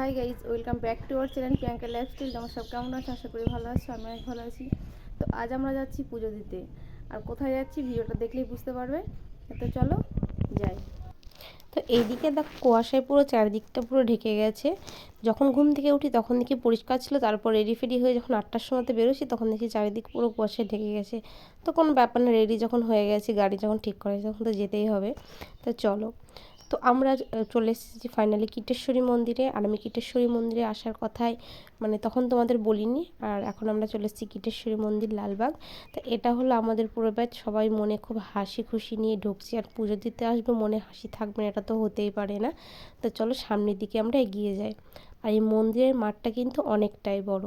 Hi guys welcome back to our channel Priyanka lifestyle তোমরা সব কেমন আছো? আশা করি ভালো আছো আমি অনেক ভালো আছি। তো আজ আমরা যাচ্ছি পুজো দিতে। আর কোথায় যাচ্ছি ভিডিওটা দেখলেই বুঝতে পারবে। তো চলো, যাই। তো এইদিকে দেখো, কুয়াশায় পুরো চারিদিকটা পুরো ঢেকে গেছে। যখন ঘুম থেকে উঠি তখন দেখি পরিষ্কার ছিল, তারপর রেডি ফেডি হয়ে যখন আটটার সময়তে বেরোছি তখন দেখি চারিদিক পুরো কুয়াশায় ঢেকে গেছে। তো কোনো ব্যাপার না রেডি যখন হয়ে গেছি, গাড়ি যখন ঠিক করে তখন তো যেতেই হবে। তো চলো। তো আমরা চলে এসেছি ফাইনালি কীটেশ্বরী মন্দিরে। আর আমি কীটেশ্বরী মন্দিরে আসার কথাই মানে তখন তোমাদের বলিনি। আর এখন আমরা চলে এসেছি কীটেশ্বরী মন্দির লালবাগ। তো এটা হলো আমাদের পুরো ব্যাচ সবাই মনে খুব হাসি খুশি নিয়ে ঢুকছি। আর পুজো দিতে আসবে মনে হাসি থাকবে না, এটা তো হতেই পারে না। তো চলো সামনের দিকে আমরা এগিয়ে যাই। আর এই মন্দিরের মাঠটা কিন্তু অনেকটাই বড়।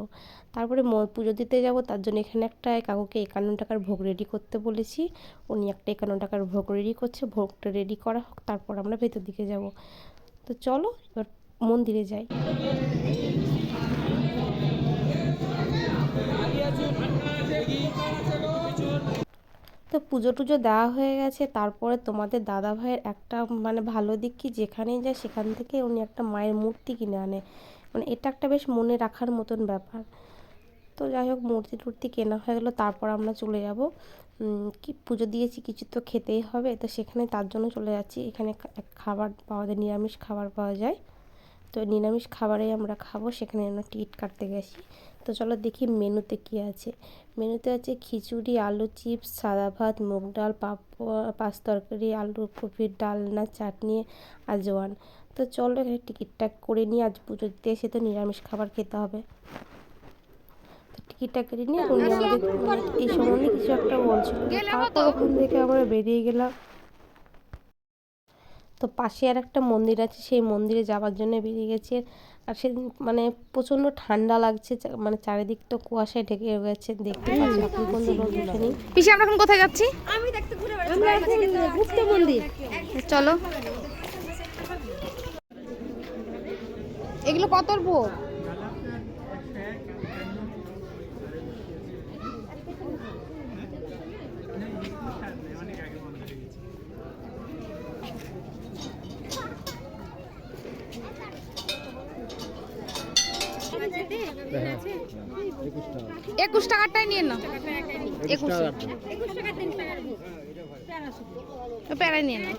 তারপরে পুজো দিতে যাব, তার জন্য এখানে একটা কাকুকে একান্ন টাকার ভোগ রেডি করতে বলেছি। উনি একটা একান্ন টাকার ভোগ রেডি করছে, ভোগটা রেডি করা হোক, তারপর আমরা ভেতর দিকে যাব। তো চলো, এবার মন্দিরে যাই। তো পুজো টুজো দেওয়া হয়ে গেছে। তারপরে তোমাদের দাদা ভাইয়ের একটা মানে ভালো দিক কি? যেখানেই যায় সেখান থেকে উনি একটা মায়ের মূর্তি কিনে আনে। মানে এটা একটা বেশ মনে রাখার মতন ব্যাপার। তো যাই হোক, মূর্তি টুর্তি কেনা হয়ে গেলো। তারপর আমরা চলে যাব। কি পুজো দিয়েছি কিছু তো খেতেই হবে। তো সেখানে তার জন্য চলে যাচ্ছি। এখানে খাবার পাওয়া যায়, নিরামিষ খাবার পাওয়া যায়। তো নিরামিষ খাবারেই আমরা খাব সেখানে আমরা টিকিট কাটতে গেছি। তো চলো দেখি মেনুতে কি আছে। মেনুতে আছে খিচুড়ি আলু চিপস সাদা ভাত মুগ ডাল পাঁপড় পাঁচ তরকারি আলু কপির ডালনা চাটনি আজওয়ান তো চলো এখানে টিকিটটা করে নিয়ে আজ পুজো দিতে এসে তো নিরামিষ খাবার খেতে হবে। তো টিকিটটা কেটে নিয়ে উনি আমাদের এই সম্বন্ধে কিছু একটা বলছিল তারপর ওখান থেকে আমরা বেরিয়ে গেলাম। তো পাশে আর একটা মন্দির আছে সেই মন্দিরে যাওয়ার জন্য বেরিয়ে গেছে। আর সে মানে প্রচণ্ড ঠান্ডা লাগছে মানে চারিদিক তো কুয়াশায় ঢেকে গেছে দেখতে পাচ্ছি এখন পর্যন্ত রোদ ওঠেনি। পিসি আমরা এখন কোথায় যাচ্ছি? গুপ্ত মন্দির। চলো। এগুলো কত ভোগ একুশ টাকারটাই নিয়ে নাও। একুশ। প্যারাই নিয়ে নাও।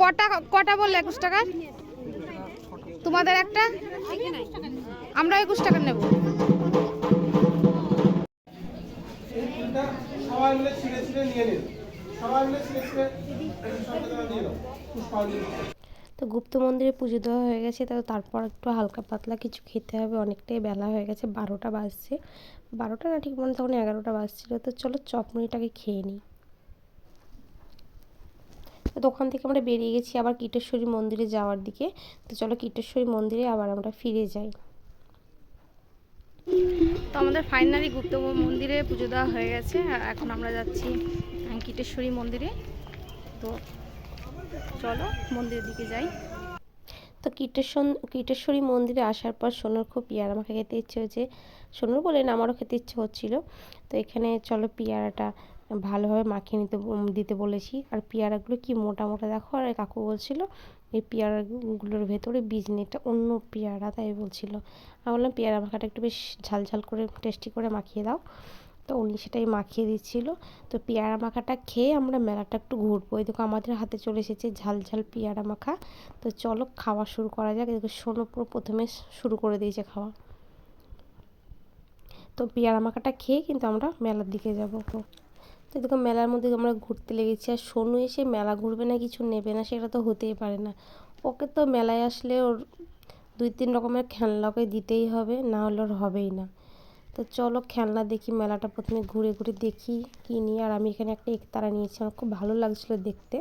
কটা কটা বললে একুশ টাকার? তোমাদের একটা? আমরা একুশ টাকা নেব। সবাই মিলে ছিঁড়ে ছিঁড়ে নিয়ে নিন। সবাই মিলে ছিঁড়ে ছিঁড়ে পুষ্পাঞ্জলি তো গুপ্ত মন্দিরে পুজো দেওয়া হয়ে গেছে, তো তারপর একটু হালকা পাতলা কিছু খেতে হবে। অনেকটাই বেলা হয়ে গেছে, বারোটা বাজছে। বারোটা না ঠিক মনে তখন এগারোটা বাজছিল। তো চলো চপমুড়িটাকে খেয়ে নিই। তো দোকান থেকে আমরা বেরিয়ে গেছি আবার কীটেশ্বরী মন্দিরে যাওয়ার দিকে। তো চলো কীটেশ্বরী মন্দিরে আবার আমরা ফিরে যাই। তো আমাদের ফাইনালি গুপ্ত মন্দিরে পুজো দেওয়া হয়ে গেছে। এখন আমরা যাচ্ছি কীটেশ্বরী মন্দিরে। তো চলো মন্দিরের দিকে যাই। তো কীটেশ্বর কীটেশ্বরী মন্দিরে আসার পর সোনুর খুব পেয়ারা মাখা খেতে ইচ্ছে হয়েছে। সোনুর বলেন আমারও খেতে ইচ্ছে হচ্ছিল। তো এখানে চলো পেয়ারাটা ভালোভাবে মাখিয়ে নিতে, দিতে বলেছি। আর পেয়ারাগুলো কি মোটা মোটা দেখো, আর কাকু বলছিল, এই পেয়ারাগুলোর ভেতরে বীজ নেই অন্য পেয়ারা তাই বলছিল। আমি বললাম, পেয়ারা মাখাটা একটু বেশ ঝাল ঝাল করে, টেস্টি করে মাখিয়ে দাও। তো উনি সেটাই মাখিয়ে দিচ্ছিল। তো পেয়ারা মাখাটা খেয়ে আমরা মেলাটা একটু ঘুরবো। এই দেখো আমাদের হাতে চলে এসেছে ঝাল ঝাল পেয়ারা মাখা। তো চলো খাওয়া শুরু করা যাক। এদিকে সোনু পুরো প্রথমে শুরু করে দিয়েছে খাওয়া। তো পেয়ারা মাখাটা খেয়ে কিন্তু আমরা মেলার দিকে যাব তো দেখো মেলার মধ্যে আমরা ঘুরতে লেগেছি। আর সোনু এসে মেলা ঘুরবে না, কিছু নেবে না, সেটা তো হতেই পারে না। ওকে তো মেলায় আসলে ওর দুই তিন রকমের খেলনা ওকে দিতেই হবে, না হলে ওর হবেই না। তো চলো খেলনা দেখি, মেলাটা প্রথমে ঘুরে ঘুরে দেখি কিনি আর আমি এখানে একটা একতারা নিয়েছি, আমার খুব ভালো লাগছিল দেখতে,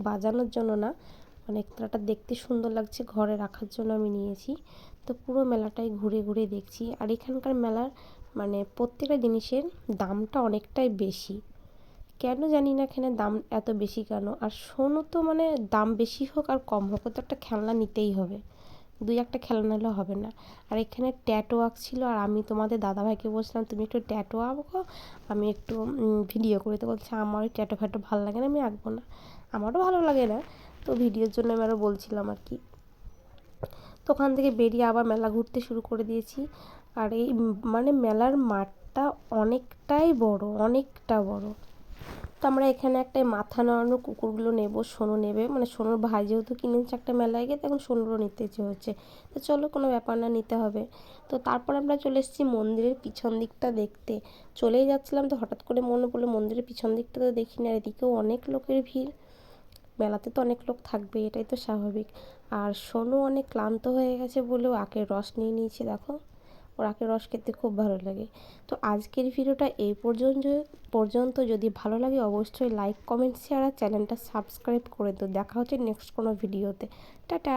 বাজানোর জন্য না। মানে একতারাটা দেখতে সুন্দর লাগছে, ঘরে রাখার জন্য আমি নিয়েছি। তো পুরো মেলাটাই ঘুরে ঘুরে দেখছি। আর এখানকার মেলার মানে প্রত্যেকটা জিনিসের দামটা অনেকটাই বেশি। কেন জানি না এখানে দাম এত বেশি কেন? আর শোনো তো মানে দাম বেশি হোক আর কম হোক তো একটা খেলনা নিতেই হবে। দুই একটা খেলনা হলে হবে না। আর এখানে ট্যাটো আঁক ছিল আর আমি তোমাদের দাদাভাইকে বলছিলাম, তুমি একটু ট্যাটো আঁকো আমি একটু ভিডিও করে। তো বলছে, আমার ওই ট্যাটো ফ্যাটো ভালো লাগে না, আমি আঁকবো না। আমারও ভালো লাগে না। তো ভিডিওর জন্য আমি আরও বলছিলাম আর কি। তো ওখান থেকে বেরিয়ে আবার মেলা ঘুরতে শুরু করে দিয়েছি। আর এই মানে মেলার মাঠটা অনেকটাই বড়, অনেকটা বড়। তো আমরা এখানে একটা মাথা নড়ানো কুকুরগুলো নেব, সোনু নেবে। মানে সোনুর ভাই যেহেতু কিনেছে একটা মেলায় গিয়ে তখন সোনুরও নিতে ইচ্ছে হচ্ছে তো চলো, কোনো ব্যাপার না, নিতে হবে। তো তারপর আমরা চলে এসেছি মন্দিরের পিছন দিকটা দেখতে। চলেই যাচ্ছিলাম তো হঠাৎ করে মনে পড়ল মন্দিরের পিছন দিকটা তো দেখিনি, আর এদিকেও অনেক লোকের ভিড়। মেলাতে তো অনেক লোক থাকবে এটাই তো স্বাভাবিক। আর সোনু অনেক ক্লান্ত হয়ে গেছে বলেও আখের রস নিয়ে নিয়েছে, দেখো। ওর আখের রস খেতে খুব ভালো লাগে। তো আজকের ভিডিওটা এই পর্যন্ত পর্যন্ত যদি ভালো লাগে অবশ্যই লাইক কমেন্ট শেয়ার আর চ্যানেলটা সাবস্ক্রাইব করে দিও। দেখা হচ্ছে নেক্সট কোনো ভিডিওতে টাটা!